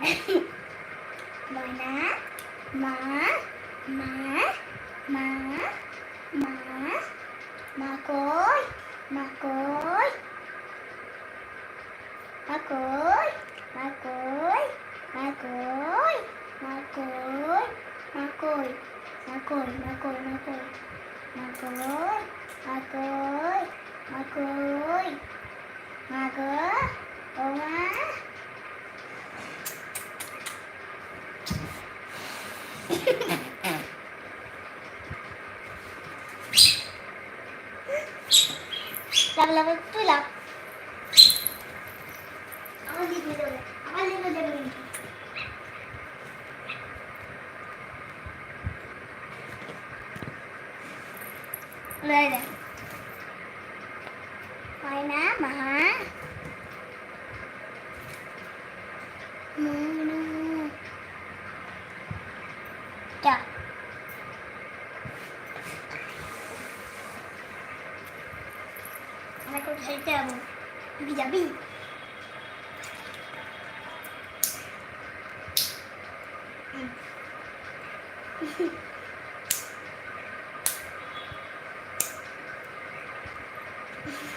ময়না মা মা মা মা মা কই মা কই মা কই মা কই মা কই মা কই মা কই মা কই মা কই মা কই মা কই মা কই মা কই মা গো ও মা അവളെ വെപ്പില്ല അവൾ അവൾ നിങ്ങൾ ജനങ്ങൾ Đây nè. Quay ná mà hả?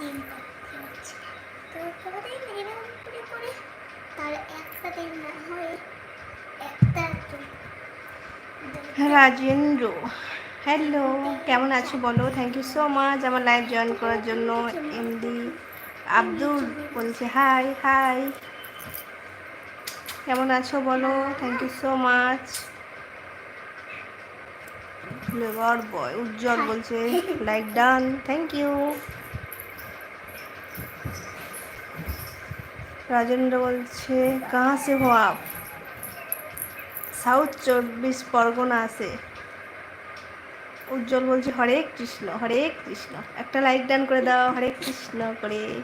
তো করে তার দিন না হয়ে একটা রাজেন্দ্র হ্যালো কেমন আছো বলো? থ্যাংক ইউ সো মাচ আমার লাইভ জয়েন করার জন্য এমডি আব্দুল বলছে হাই হাই কেমন আছো বলো? Thank you so much flavour boy Ujjwal বলছে like done thank you Rajendra বলছে, কাহা সে আপ সাউথ চব্বিশ পরগনা আছে উজ্জ্বল বলছে, হরে কৃষ্ণ হরে কৃষ্ণ। একটা লাইক ডান করে দাও, হরে কৃষ্ণ করে।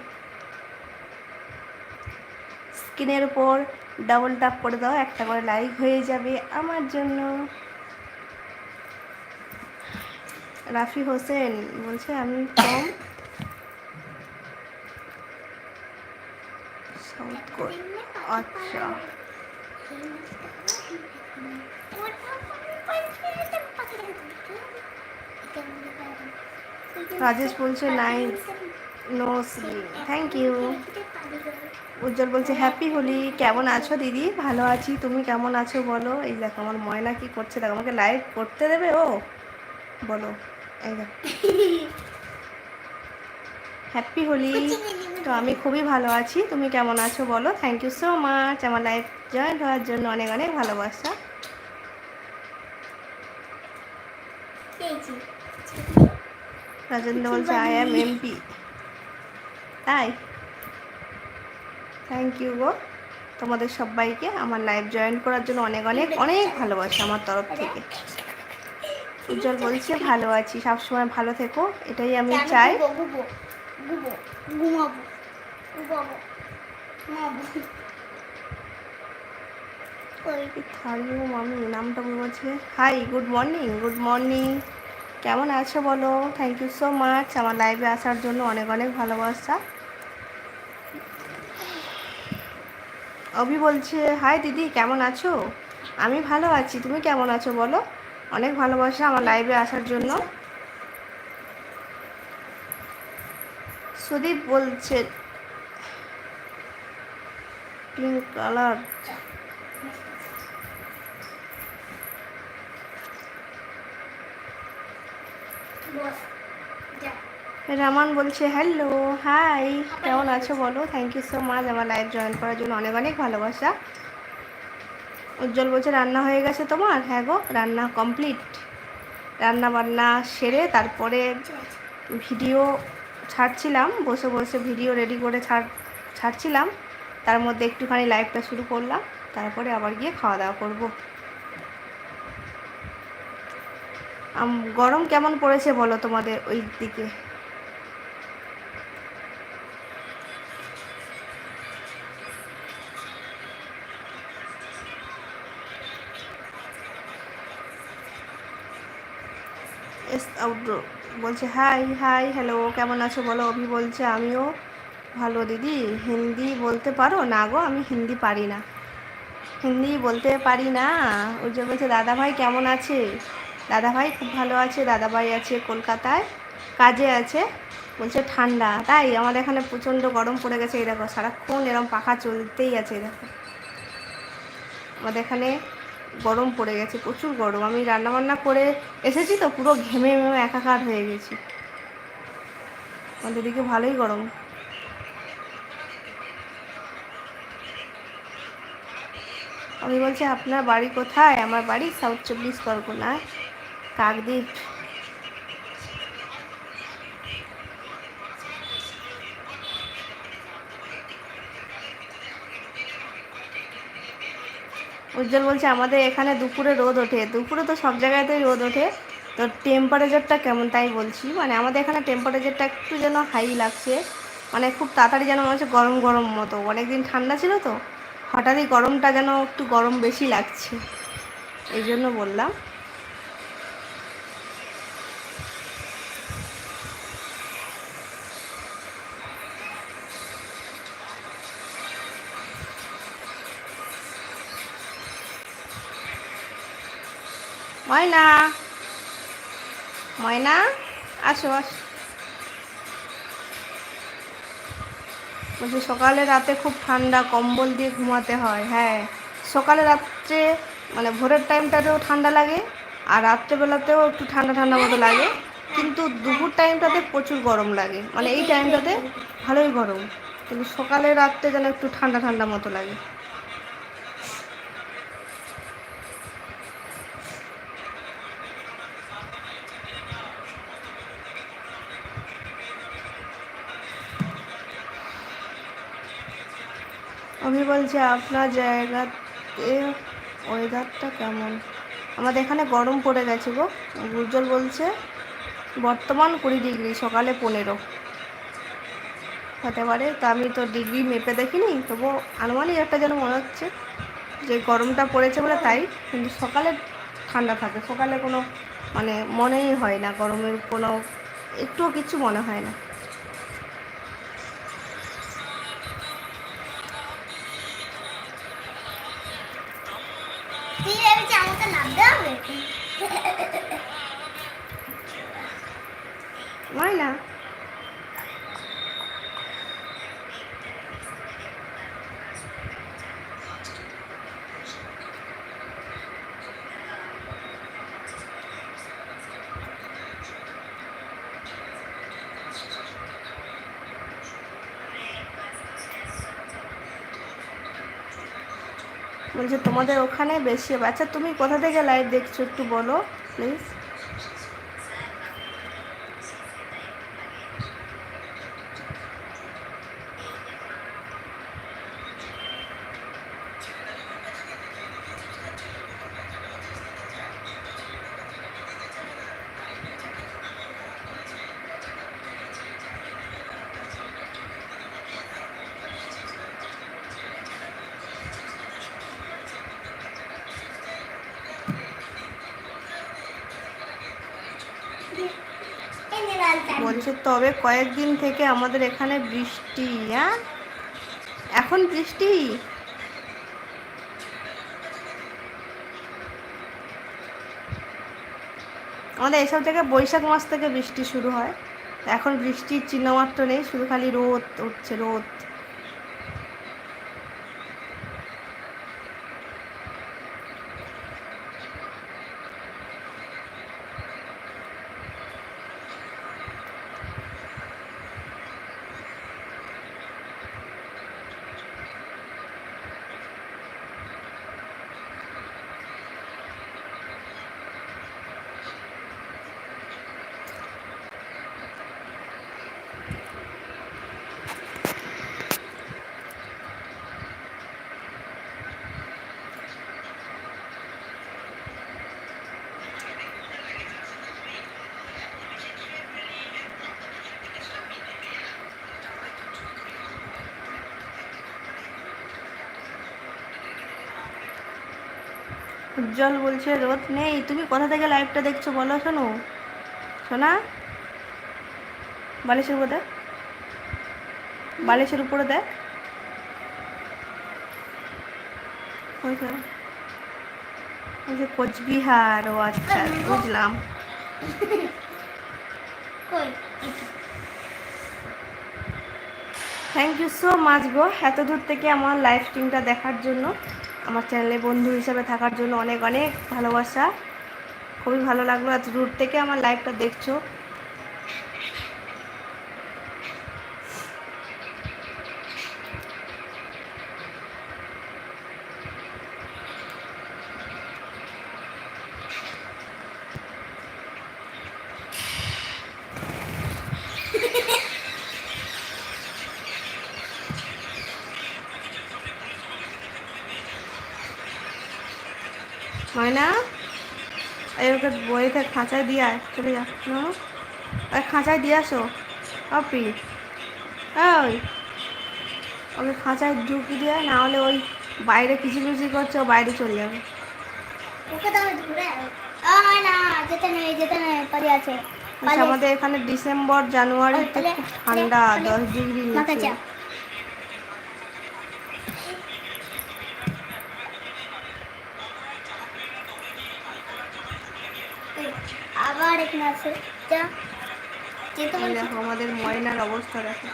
স্ক্রিনের উপর ডাবল টাপ করে দাও, একটা করে লাইক হয়ে যাবে আমার জন্য। রাফি হোসেন বলছে, আমি কম সাউথ কোর- আচ্ছা। রাজেশ বলছে nine no slim thank you Ujjwal বলছে হ্যাপি হোলি কেমন আছো দিদি? ভালো আছি তুমি কেমন আছো বলো? এই দেখো আমার ময়না কি করছে দেখো আমাকে লাইভ করতে দেবে ও? বলো এই দেখো। হ্যাপি হোলি তো আমি খুবই ভালো আছি। তুমি কেমন আছো বলো? থ্যাংক ইউ সো মাচ আমার লাইফ জয়েন্ট হওয়ার জন্য অনেক অনেক ভালোবাসা। রাজেন্দ্র বলছে আই এম এমপি তাই? থ্যাংক ইউ গো। তোমাদের সবাইকে আমার লাইভ জয়েন করার জন্য অনেক অনেক অনেক ভালোবাসা আমার তরফ থেকে। উজ্জ্বল বলছে ভালো আছি। সবসময় ভালো থেকো। এটাই আমি চাই। ঘুমো ঘুমো ঘুমাবো। নামটা hi good morning good morning কেমন আছো বলো? থ্যাংক ইউ সো মাচ আমার লাইভে আসার জন্য অনেক অনেক ভালোবাসা। অভি বলছে হাই দিদি, কেমন আছো? আমি ভালো আছি। তুমি কেমন আছো বলো? অনেক ভালোবাসা আমার লাইভে আসার জন্য। সুদীপ বলছে পিঙ্ক কালার। রামান বলছে হ্যালো হাই কেমন আছো বলো? থ্যাংক ইউ সো মাচ আমার লাইভ জয়েন করার জন্য অনেক অনেক ভালোবাসা। উজ্জ্বল বলছে, রান্না হয়ে গেছে তোমার? হ্যাঁ গো, রান্না কমপ্লিট রান্না বান্না সেরে তারপরে ভিডিও ছাড়ছিলাম, বসে বসে ভিডিও রেডি করে ছাড় ছাড়ছিলাম। তার মধ্যে একটুখানি লাইভটা শুরু করলাম, তারপরে আবার গিয়ে খাওয়া দাওয়া করব। গরম কেমন পড়েছে বলো তোমাদের ওই দিকে? বলছে হাই হাই হ্যালো কেমন আছো বলো? অভি বলছে, আমিও। ভালো দিদি, হিন্দি বলতে পারো? না গো, আমি হিন্দি পারি না। হিন্দি বলতে পারি না। ওই যে বলছে দাদা ভাই কেমন আছে? দাদা ভাই খুব ভালো আছে দাদা ভাই আছে কলকাতায়, কাজে আছে। বলছে, ঠান্ডা। তাই? আমাদের এখানে প্রচণ্ড গরম পড়ে গেছে, এই দেখো, সারাক্ষণ এরকম পাখা চলতেই আছে, এই দেখো। আমাদের এখানে গরম পড়ে গেছে, প্রচুর গরম। আমি রান্নাবান্না করে এসেছি তো, পুরো ঘেমে ঘেমে একাকার হয়ে গেছি। আমাদের দিকে ভালোই গরম। আমি বলছি, আপনার বাড়ি কোথায়? আমার বাড়ি সাউথ চব্বিশ পরগনায়, কাকদ্বীপ। উজ্জ্বল বলছে, আমাদের এখানে দুপুরে রোদ ওঠে। দুপুরে তো সব জায়গাতেই রোদ ওঠে। তো টেম্পারেচারটা কেমন? তাই বলছি মানে আমাদের এখানে টেম্পারেচারটা একটু যেন হাই লাগছে। মানে খুব তাড়াতাড়ি যেন মনে হচ্ছে গরম গরম মতো। অনেকদিন ঠান্ডা ছিল তো। হঠাৎই গরমটা যেন একটু গরম বেশি লাগছে। এই জন্য বললাম। ময়না। ময়না আসো আসো। বলছি, সকালে রাতে খুব ঠান্ডা, কম্বল দিয়ে ঘুমাতে হয় হ্যাঁ। সকালে রাত্রে মানে ভোরের টাইমটাতেও ঠান্ডা লাগে, আর রাত্রেবেলাতেও একটু ঠান্ডা ঠান্ডা মতো লাগে, কিন্তু দুপুর টাইমটাতে প্রচুর গরম লাগে। মানে এই টাইমটাতে ভালোই গরম, কিন্তু সকালে রাত্রে যেন একটু ঠান্ডা ঠান্ডা মতো লাগে। আমি বলছি, আপনার জায়গাতে ওয়েদারটা কেমন? আমাদের এখানে গরম পড়ে গেছে গো। উজ্জ্বল বলছে, বর্তমান কুড়ি ডিগ্রি, সকালে পনেরো। হতে পারে, তো আমি তো ডিগ্রি মেপে দেখিনি তবু আনুমানিক একটা যেন মনে হচ্ছে যে গরমটা পড়েছে বলে তাই, কিন্তু সকালে ঠান্ডা থাকে। সকালে কোনো মানে মনেই হয় না, গরমের কোনো একটুও কিছু মনে হয় না। ময়না বলছে তোমাদের ওখানে বেশি আচ্ছা তুমি কোথা থেকে লাইভ দেখছ একটু বলো প্লিজ বলছে তবে কয়েকদিন থেকে আমাদের এখানে বৃষ্টি হ্যাঁ? এখন বৃষ্টি? আমাদের এসব জায়গায় বৈশাখ মাস থেকে বৃষ্টি শুরু হয়। এখন বৃষ্টির চিহ্ন মাত্র নেই, শুধু খালি রোদ উঠছে, রোদ। উজ্জ্বল বলছে রোদ নেই। তুমি কোথা থেকে লাইভটা দেখছ বলো শোনো। শোনা বালিশের উপর দেখ। বালিশের উপরে দেখ। ওই যে কোচবিহার। ও আচ্ছা বুঝলাম। থ্যাংক ইউ সো মাচ গো এত দূর থেকে আমার লাইভ স্ট্রিমটা দেখার জন্য। আমার চ্যানেলে বন্ধু হিসাবে থাকার জন্য অনেক অনেক ভালোবাসা। খুবই ভালো লাগল এত দূর থেকে আমার লাইভটা দেখছ। ময়না এই ওকে বইতে খাঁচায় দিয়ে আয় চলে যা। ওই খাঁচায় দিয়ে আসো। অপি ওই। ওকে খাঁচায় ঢুকি দিয়ে না হলে ওই বাইরে কিচিরমিচির করছে ও বাইরে চলে যাবে। ওকে তো আমি না যেতে নেই যেতে নেই পারি আছে। আচ্ছা আমাদের এখানে ডিসেম্বর জানুয়ারিতে খুব ঠান্ডা দশ ডিগ্রি আবার এখানে আছে যা যেতে এই দেখো আমাদের ময়নার অবস্থা দেখো।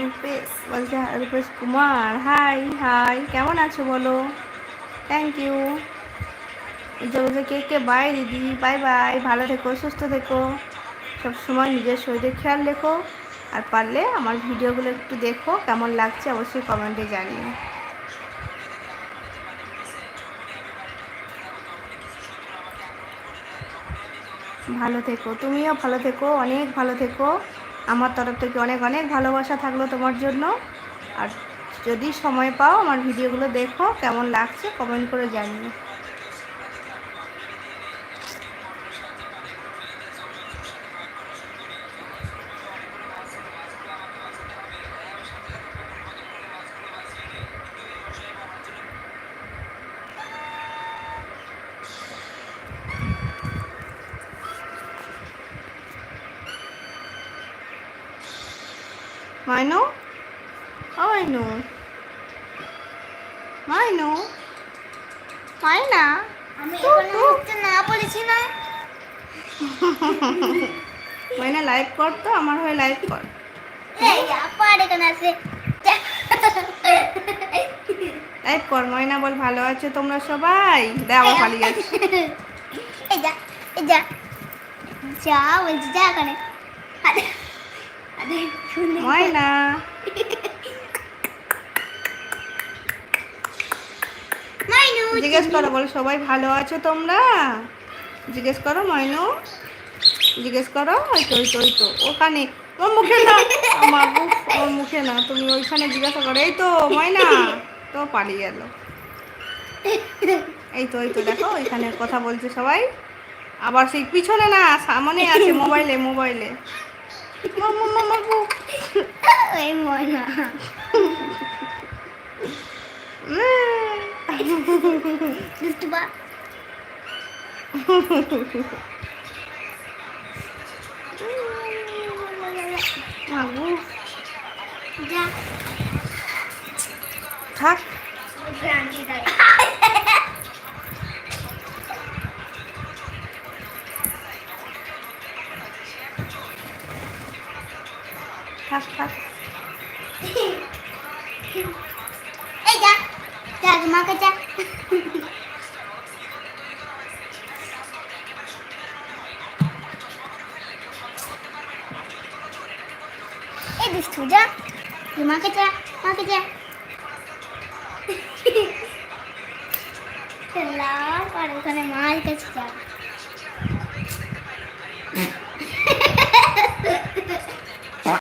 রূপেশ, বলছে রূপেশ কুমার হাই হাই কেমন আছো বলো? থ্যাংক ইউ বলছে কে কে বাই দিদি, বাই বাই। ভালো থেকো, সুস্থ থেকো। সব সময় নিজের শরীরের খেয়াল রেখো। আর পারলে আমার ভিডিওগুলো একটু দেখো, কেমন লাগছে অবশ্যই কমেন্টে জানিও। ভালো থেকো, তুমিও ভালো থেকো, অনেক ভালো থেকো। আমার তরফ থেকে অনেক অনেক ভালোবাসা থাকল তোমার জন্য। আর যদি সময় পাও আমার ভিডিওগুলো দেখো, কেমন লাগছে কমেন্ট করে জানিও মাইনু ও মাইনু মাইনু মাইনা আমি এখানে হচ্ছে না বলেছি না। মাইনা লাইভ কর তো আমার হয়ে লাইভ কর। এই আবার এখানে আছে। যা। লাইভ কর ময়না বল ভালো আছো তোমরা সবাই? আবার পালিয়ে গেছে এই যা এই যা। যা বলছি যা এখানে। ময়না মাইনু জিজ্ঞেস করো, বলো সবাই ভালো আছো তোমরা? জিজ্ঞেস করো, ময়নু। জিজ্ঞেস করো, ওই তো ওই তো ওই তো, ওখানে। ওর মুখে না। আমার ওর মুখে না, তুমি ওইখানে জিজ্ঞাসা করো। এই তো, ময়না, তো পালিয়ে গেল। এই তো এই তো, দেখো, ওইখানে কথা বলছে সবাই। আবার সেই পিছনে না, সামনে আছে মোবাইলে মোবাইলে। ওই ময়না। দুষ্টু বা থাক থাক। মাকে যা। এই দুষ্টু যা। মাকে যা মাকে যা। লাভ আর ওখানে মার কাছে যা